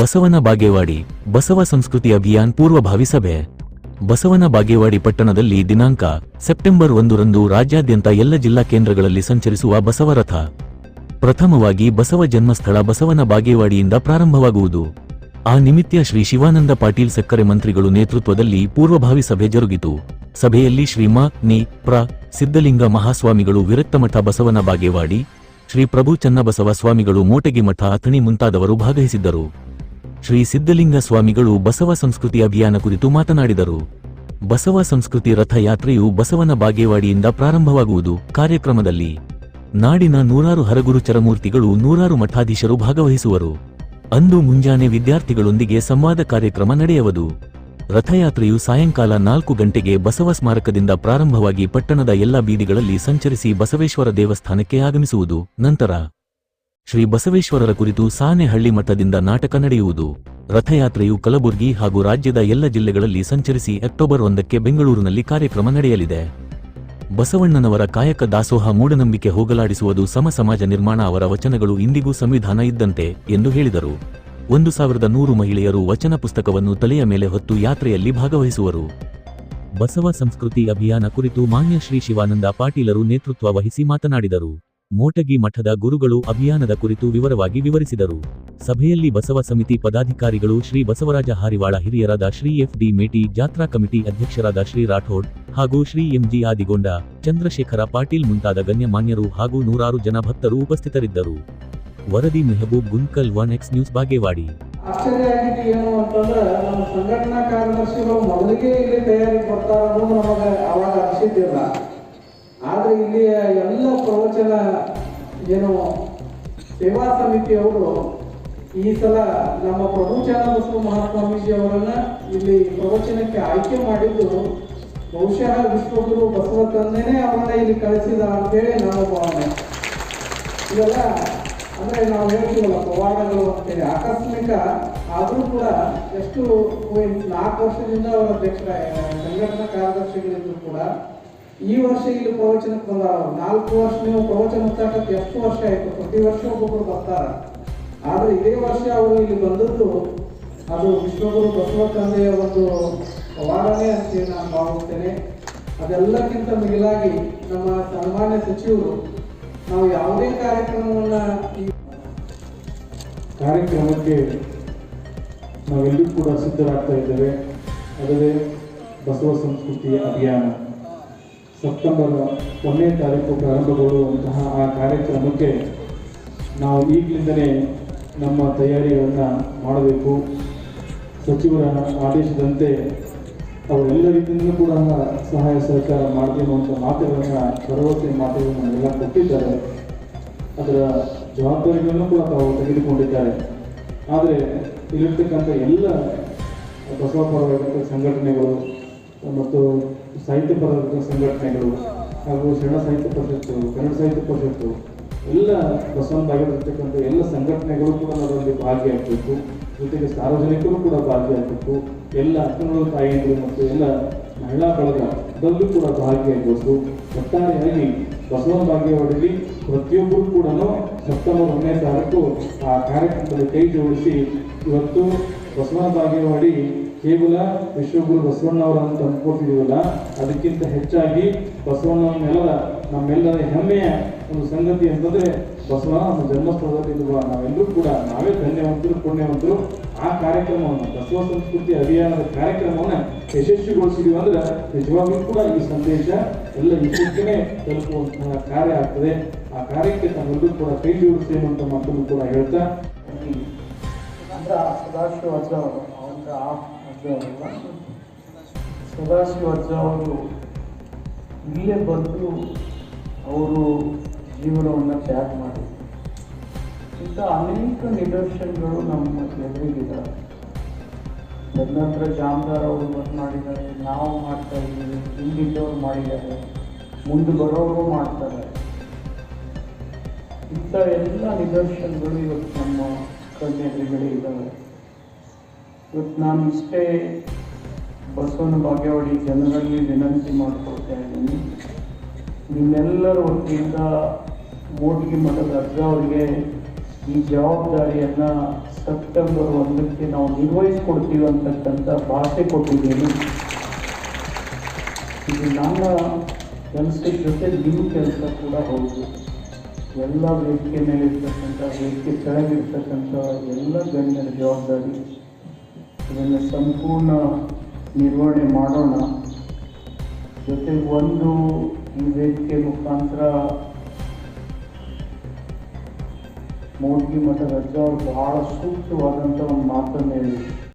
ಬಸವನ ಬಾಗೇವಾಡಿ, ಬಸವ ಸಂಸ್ಕೃತಿ ಅಭಿಯಾನ್ ಪೂರ್ವಭಾವಿ ಸಭೆ. ಬಸವನ ಬಾಗೇವಾಡಿ ಪಟ್ಟಣದಲ್ಲಿ ದಿನಾಂಕ ಸೆಪ್ಟೆಂಬರ್ ಒಂದರಂದು ರಾಜ್ಯಾದ್ಯಂತ ಎಲ್ಲ ಜಿಲ್ಲಾ ಕೇಂದ್ರಗಳಲ್ಲಿ ಸಂಚರಿಸುವ ಬಸವರಥ. ಪ್ರಥಮವಾಗಿ ಬಸವ ಜನ್ಮಸ್ಥಳ ಬಸವನ ಬಾಗೇವಾಡಿಯಿಂದ ಪ್ರಾರಂಭವಾಗುವುದು. ಆ ನಿಮಿತ್ತ ಶ್ರೀ ಶಿವಾನಂದ ಪಾಟೀಲ್ ಸಕ್ಕರೆ ಮಂತ್ರಿಗಳು ನೇತೃತ್ವದಲ್ಲಿ ಪೂರ್ವಭಾವಿ ಸಭೆ ಜರುಗಿತು. ಸಭೆಯಲ್ಲಿ ಶ್ರೀ ಮಾ, ನಿ, ಪ್ರ, ಸಿದ್ಧಲಿಂಗ ಮಹಾಸ್ವಾಮಿಗಳು ವಿರಕ್ತಮಠ ಬಸವನ ಬಾಗೇವಾಡಿ, ಶ್ರೀ ಪ್ರಭು ಚನ್ನಬಸವ ಸ್ವಾಮಿಗಳು ಮೋಟಗಿ ಮಠ ಅಥಣಿ ಮುಂತಾದವರು ಭಾಗವಹಿಸಿದ್ದರು. ಶ್ರೀ ಸಿದ್ಧಲಿಂಗ ಸ್ವಾಮಿಗಳು ಬಸವ ಸಂಸ್ಕೃತಿ ಅಭಿಯಾನ ಕುರಿತು ಮಾತನಾಡಿದರು. ಬಸವ ಸಂಸ್ಕೃತಿ ರಥಯಾತ್ರೆಯು ಬಸವನ ಬಾಗೇವಾಡಿಯಿಂದ ಪ್ರಾರಂಭವಾಗುವುದು ಕಾರ್ಯಕ್ರಮದಲ್ಲಿ. ನಾಡಿನ ನೂರಾರು ಹರಗುರು ಚರಮೂರ್ತಿಗಳು ನೂರಾರು ಮಠಾಧೀಶರು ಭಾಗವಹಿಸುವರು. ಅಂದು ಮುಂಜಾನೆ ವಿದ್ಯಾರ್ಥಿಗಳೊಂದಿಗೆ ಸಂವಾದ ಕಾರ್ಯಕ್ರಮ ನಡೆಯುವುದು. ರಥಯಾತ್ರೆಯು ಸಾಯಂಕಾಲ ನಾಲ್ಕು ಗಂಟೆಗೆ ಬಸವ ಸ್ಮಾರಕದಿಂದ ಪ್ರಾರಂಭವಾಗಿ ಪಟ್ಟಣದ ಎಲ್ಲ ಬೀದಿಗಳಲ್ಲಿ ಸಂಚರಿಸಿ ಬಸವೇಶ್ವರ ದೇವಸ್ಥಾನಕ್ಕೆ ಆಗಮಿಸುವುದು. ನಂತರ ಶ್ರೀ ಬಸವೇಶ್ವರರ ಕುರಿತು ಸಾನೆಹಳ್ಳಿ ಮಠದಿಂದ ನಾಟಕ ನಡೆಯುವುದು. ರಥಯಾತ್ರೆಯು ಕಲಬುರಗಿ ಹಾಗೂ ರಾಜ್ಯದ ಎಲ್ಲ ಜಿಲ್ಲೆಗಳಲ್ಲಿ ಸಂಚರಿಸಿ ಅಕ್ಟೋಬರ್ ಒಂದಕ್ಕೆ ಬೆಂಗಳೂರಿನಲ್ಲಿ ಕಾರ್ಯಕ್ರಮ ನಡೆಯಲಿದೆ. ಬಸವಣ್ಣನವರ ಕಾಯಕ ದಾಸೋಹ ಮೂಢನಂಬಿಕೆ ಹೋಗಲಾಡಿಸುವುದು ಸಮ ಸಮಾಜ ನಿರ್ಮಾಣ ಅವರ ವಚನಗಳು ಇಂದಿಗೂ ಸಂವಿಧಾನ ಇದ್ದಂತೆ, ಎಂದು ಹೇಳಿದರು. ಒಂದು ಸಾವಿರದ ನೂರು ಮಹಿಳೆಯರು ವಚನ ಪುಸ್ತಕವನ್ನು ತಲೆಯ ಮೇಲೆ ಹೊತ್ತು ಯಾತ್ರೆಯಲ್ಲಿ ಭಾಗವಹಿಸುವರು. ಬಸವ ಸಂಸ್ಕೃತಿ ಅಭಿಯಾನ ಕುರಿತು ಮಾನ್ಯ ಶ್ರೀ ಶಿವಾನಂದ ಪಾಟೀಲರು ನೇತೃತ್ವ ವಹಿಸಿ ಮಾತನಾಡಿದರು. ಮೋಟಗಿ ಮಠದ ಗುರುಗಳು ಅಭಿಯಾನದ ಕುರಿತು ವಿವರವಾಗಿ ವಿವರಿಸಿದರು. ಸಭೆಯಲ್ಲಿ ಬಸವ ಸಮಿತಿ ಪದಾಧಿಕಾರಿಗಳು ಶ್ರೀ ಬಸವರಾಜ ಹಾರಿವಾಳ ಹಿರಿಯರಾದ ಶ್ರೀ ಎಫ್ ಡಿ ಮೇಟಿ, ಜಾತ್ರಾ ಕಮಿಟಿ ಅಧ್ಯಕ್ಷರಾದ ಶ್ರೀ ರಾಠೋಡ್ ಹಾಗೂ ಶ್ರೀ ಎಂಜಿ ಆದಿಗೊಂಡ ಚಂದ್ರಶೇಖರ ಪಾಟೀಲ್ ಮುಂತಾದ ಗಣ್ಯಮಾನ್ಯರು ಹಾಗೂ ನೂರಾರು ಜನ ಭಕ್ತರು ಉಪಸ್ಥಿತರಿದ್ದರು. ವರದಿ Mehboob Gunkal one X news Bagewadi. ಆಶ್ಚರ್ಯ ಏನು ಅಂತಂದ್ರೆ, ನಮ್ಮ ಸಂಘಟನಾ ಕಾರ್ಯದರ್ಶಿಗಳು ಮೊದಲಿಗೆ ಇಲ್ಲಿ ತಯಾರಿ ಕೊಡ್ತಾರ ನಮಗೆ ಅವಾಗ ಅನಿಸಿದ್ದಿಲ್ಲ. ಆದ್ರೆ ಇಲ್ಲಿ ಎಲ್ಲ ಪ್ರವಚನ ಏನು ಸೇವಾ ಸಮಿತಿಯವರು ಈ ಸಲ ನಮ್ಮ ಪ್ರಭು ಚನ್ನಬಸವ ಮಹಾಸ್ವಾಮೀಜಿ ಅವರನ್ನ ಇಲ್ಲಿ ಪ್ರವಚನಕ್ಕೆ ಆಯ್ಕೆ ಮಾಡಿದ್ದು ಬಹುಶಃ ವಿಶ್ವಗುರು ಬಸವ ತಂದೆನೇ ಅವರನ್ನ ಇಲ್ಲಿ ಕಳಿಸಿದ ಅಂತೇಳಿ ನಾನು ಭಾವನೆ. ಇವೆಲ್ಲ ಅಂದ್ರೆ ನಾವು ಹೇಳ್ತೀವಲ್ಲ, ಪವಾಡಗಳು ಅಂತೇಳಿ. ಆಕಸ್ಮಿಕ ಆದರೂ ಕೂಡ ಎಷ್ಟು ನಾಲ್ಕು ವರ್ಷದಿಂದ ಅವರ ಅಧ್ಯಕ್ಷ, ಸಂಘಟನಾ ಕಾರ್ಯದರ್ಶಿಗಳಿದ್ರು ಕೂಡ ಈ ವರ್ಷ ಇಲ್ಲಿ ಪ್ರವಚನಕ್ಕೆ ಬಂದಾರ ನಾಲ್ಕು ವರ್ಷ ನೀವು ಪ್ರವಚನ ಮುಚ್ಚಾಕಕ್ಕೆ ಎಷ್ಟು ವರ್ಷ ಆಯ್ತು? ಪ್ರತಿ ವರ್ಷ ಒಬ್ಬೊಬ್ರು ಬರ್ತಾರ. ಆದ್ರೆ ಇದೇ ವರ್ಷ ಅವರು ಇಲ್ಲಿ ಬಂದದ್ದು ಅದು ವಿಶ್ವಗುರು ಬಸವ ತಂದೆಯ ಒಂದು ವಾರನೇ ಅಂತೇಳಿ ನಾನು ಭಾವಿಸ್ತೇನೆ. ಅದೆಲ್ಲಕ್ಕಿಂತ ಮಿಗಿಲಾಗಿ ನಮ್ಮ ಸನ್ಮಾನ್ಯ ಸಚಿವರು ನಾವು ಯಾವುದೇ ಕಾರ್ಯಕ್ರಮವನ್ನ ಈ ಕಾರ್ಯಕ್ರಮಕ್ಕೆ ನಾವೆಲ್ಲೂ ಕೂಡ ಸಿದ್ಧರಾಗ್ತಾ ಇದ್ದೇವೆ. ಅದರೇ ಬಸವ ಸಂಸ್ಕೃತಿ ಅಭಿಯಾನ. ಸೆಪ್ಟೆಂಬರ್ ಒಂದನೇ ತಾರೀಕು ಪ್ರಾರಂಭಗೊಳ್ಳುವಂತಹ ಆ ಕಾರ್ಯಕ್ರಮಕ್ಕೆ ನಾವು ಈಗಲಿಂದಲೇ ನಮ್ಮ ತಯಾರಿಗಳನ್ನು ಮಾಡಬೇಕು. ಸಚಿವರ ಆದೇಶದಂತೆ ಅವರೆಲ್ಲ ರೀತಿಯಿಂದಲೂ ಕೂಡ ಸಹಾಯ ಸಹಕಾರ ಮಾಡ್ತೀವಿ ಅಂತ ಮಾತುಗಳನ್ನು, ಭರವಸೆ ಮಾತುಗಳನ್ನು ಎಲ್ಲ ಕೊಟ್ಟಿದ್ದಾರೆ. ಅದರ ಜವಾಬ್ದಾರಿಗಳನ್ನು ಕೂಡ ತಾವು ತೆಗೆದುಕೊಂಡಿದ್ದಾರೆ. ಆದರೆ ಇಲ್ಲಿರ್ತಕ್ಕಂಥ ಎಲ್ಲ ಬಸವ ಪರವಾಗಿರ್ತಕ್ಕ ಸಂಘಟನೆಗಳು ಮತ್ತು ಸಾಹಿತ್ಯ ಪರ ಸಂಘಟನೆಗಳು ಹಾಗೂ ಶರಣ ಸಾಹಿತ್ಯ ಪರಿಷತ್ತು, ಕನ್ನಡ ಸಾಹಿತ್ಯ ಪರಿಷತ್ತು, ಎಲ್ಲ ಬಸವನದಾಗಿರ್ತಕ್ಕಂಥ ಎಲ್ಲ ಸಂಘಟನೆಗಳು ಕೂಡ ಅದರಲ್ಲಿ ಭಾಗಿಯಾಗಬೇಕು. ಜೊತೆಗೆ ಸಾರ್ವಜನಿಕರು ಕೂಡ ಭಾಗಿಯಾಗಬೇಕು. ಎಲ್ಲ ಅಕ್ಕನಗಳು ತಾಯಿಯರು ಮತ್ತು ಎಲ್ಲ ಮಹಿಳಾ ಬಳಗ ಅದರಲ್ಲೂ ಕೂಡ ಭಾಗಿಯಾಗಬೇಕು. ಒಟ್ಟಾರೆಯಾಗಿ ಬಸವನ ಭಾಗ್ಯವಾಡಲ್ಲಿ ಪ್ರತಿಯೊಬ್ಬರು ಕೂಡ ಸೆಪ್ಟೆಂಬರ್ ಒಂದನೇ ತಾರೀಕು ಆ ಕಾರ್ಯಕ್ರಮದಲ್ಲಿ ಕೈ ಜೋಡಿಸಿ ಇವತ್ತು ಬಸವನ ಭಾಗ್ಯವಾಡಿ ಕೇವಲ ವಿಶ್ವಗುರು ಬಸವಣ್ಣವರ ಅಂತ ಅಂದ್ಕೊಳ್ತಿದೀವಲ್ಲ ಅದಕ್ಕಿಂತ ಹೆಚ್ಚಾಗಿ ಬಸವಣ್ಣನ ನೆಲದ ನಮ್ಮೆಲ್ಲರ ಹೆಮ್ಮೆಯ ಒಂದು ಸಂಗತಿ ಅಂತಂದ್ರೆ ಬಸವಣ್ಣ ನಮ್ಮ ಜನ್ಮಸ್ಥಳದಲ್ಲಿ ನಾವೆಲ್ಲರೂ ಕೂಡ ನಾವೇ ಧನ್ಯವಂತರು, ಪುಣ್ಯವಂತರು. ಆ ಕಾರ್ಯಕ್ರಮವನ್ನು, ಬಸವ ಸಂಸ್ಕೃತಿ ಅಭಿಯಾನದ ಕಾರ್ಯಕ್ರಮವನ್ನು ಯಶಸ್ವಿಗೊಳಿಸಿದೀವಿ ಅಂದ್ರೆ, ನಿಜವಾಗ್ಲೂ ಕೂಡ ಈ ಸಂದೇಶ ಎಲ್ಲ ವಿಶ್ವಕ್ಕೆ ತಲುಪುವಂತಹ ಕಾರ್ಯ ಆಗ್ತದೆ. ಆ ಕಾರ್ಯಕ್ಕೆ ತಮ್ಮೆಲ್ಲರೂ ಕೂಡ ಕೈ ಜೋಡಿಸಿ ಅನ್ನುವಂಥ ಮಾತನ್ನು ಕೂಡ ಹೇಳ್ತಾ ಅಂದ್ರೆ ಸದಾಶಿವ ಅವರು ಸದಾಶಿವ ಅಜ್ಜ ಅವರು ಇಲ್ಲೇ ಬಂದು ಅವರು ಜೀವನವನ್ನು ತ್ಯಾಗ ಮಾಡಿ ಇಂಥ ಅನೇಕ ನಿದರ್ಶನಗಳು ನಮ್ಮ ಎದುರಿಗಿದ್ದಾರೆ ತದನಂತರ ಜಾಮದಾರ್ ಅವರು ಬಂದು ಮಾಡಿದ್ದಾರೆ ನಾವು ಮಾಡ್ತಾ ಇದ್ದೀವಿ, ಹಿಂದಿದ್ದವ್ರು ಮಾಡಿದ್ದಾರೆ, ಮುಂದೆ ಬರೋರು ಮಾಡ್ತಾರೆ. ಇಂಥ ಎಲ್ಲ ನಿದರ್ಶನಗಳು ಇವತ್ತು ನಮ್ಮ ಕಣ್ಣೆದುರುಗಡೆ ಇದ್ದಾವೆ ಇವತ್ತು ನಾನು ಇಷ್ಟೇ ಬಸವನ ಭಾಗ್ಯವಾಡಿ ಜನರಲ್ಲಿ ವಿನಂತಿ ಮಾಡ್ಕೊಳ್ತಾ ಇದ್ದೀನಿ. ನಿಮ್ಮೆಲ್ಲರ ವತಿಯಿಂದ ಮೋಟಿಗೆ ಮಠದ ಅರ್ಜ ಅವರಿಗೆ ಈ ಜವಾಬ್ದಾರಿಯನ್ನು ಸೆಪ್ಟೆಂಬರ್ ಒಂದಕ್ಕೆ ನಾವು ನಿರ್ವಹಿಸ್ಕೊಡ್ತೀವಿ ಅಂತಕ್ಕಂಥ ಭಾಷೆ ಕೊಟ್ಟಿದ್ದೀನಿ. ಇದು ನನ್ನ ಕೆಲಸದ ಜೊತೆ ನಿಮ್ಮ ಕೆಲಸ ಕೂಡ ಹೌದು. ಎಲ್ಲ ವೇದಿಕೆ ಮೇಲೆ ಇರ್ತಕ್ಕಂಥ ವೇದಿಕೆ ಕೆಳಗಿರ್ತಕ್ಕಂಥ ಎಲ್ಲ ಗಣ್ಯರ ಜವಾಬ್ದಾರಿ. ಇದನ್ನು ಸಂಪೂರ್ಣ ನಿರ್ವಹಣೆ ಮಾಡೋಣ. ಜೊತೆಗೆ ಒಂದು ಈ ವೇದಿಕೆ ಮುಖಾಂತರ ಮೋದಿ ಮತ್ತು ರಜಾ ಅವರು ಬಹಳ ಸೂಕ್ತವಾದಂಥ ಒಂದು ಮಾತನ್ನು ಹೇಳಿ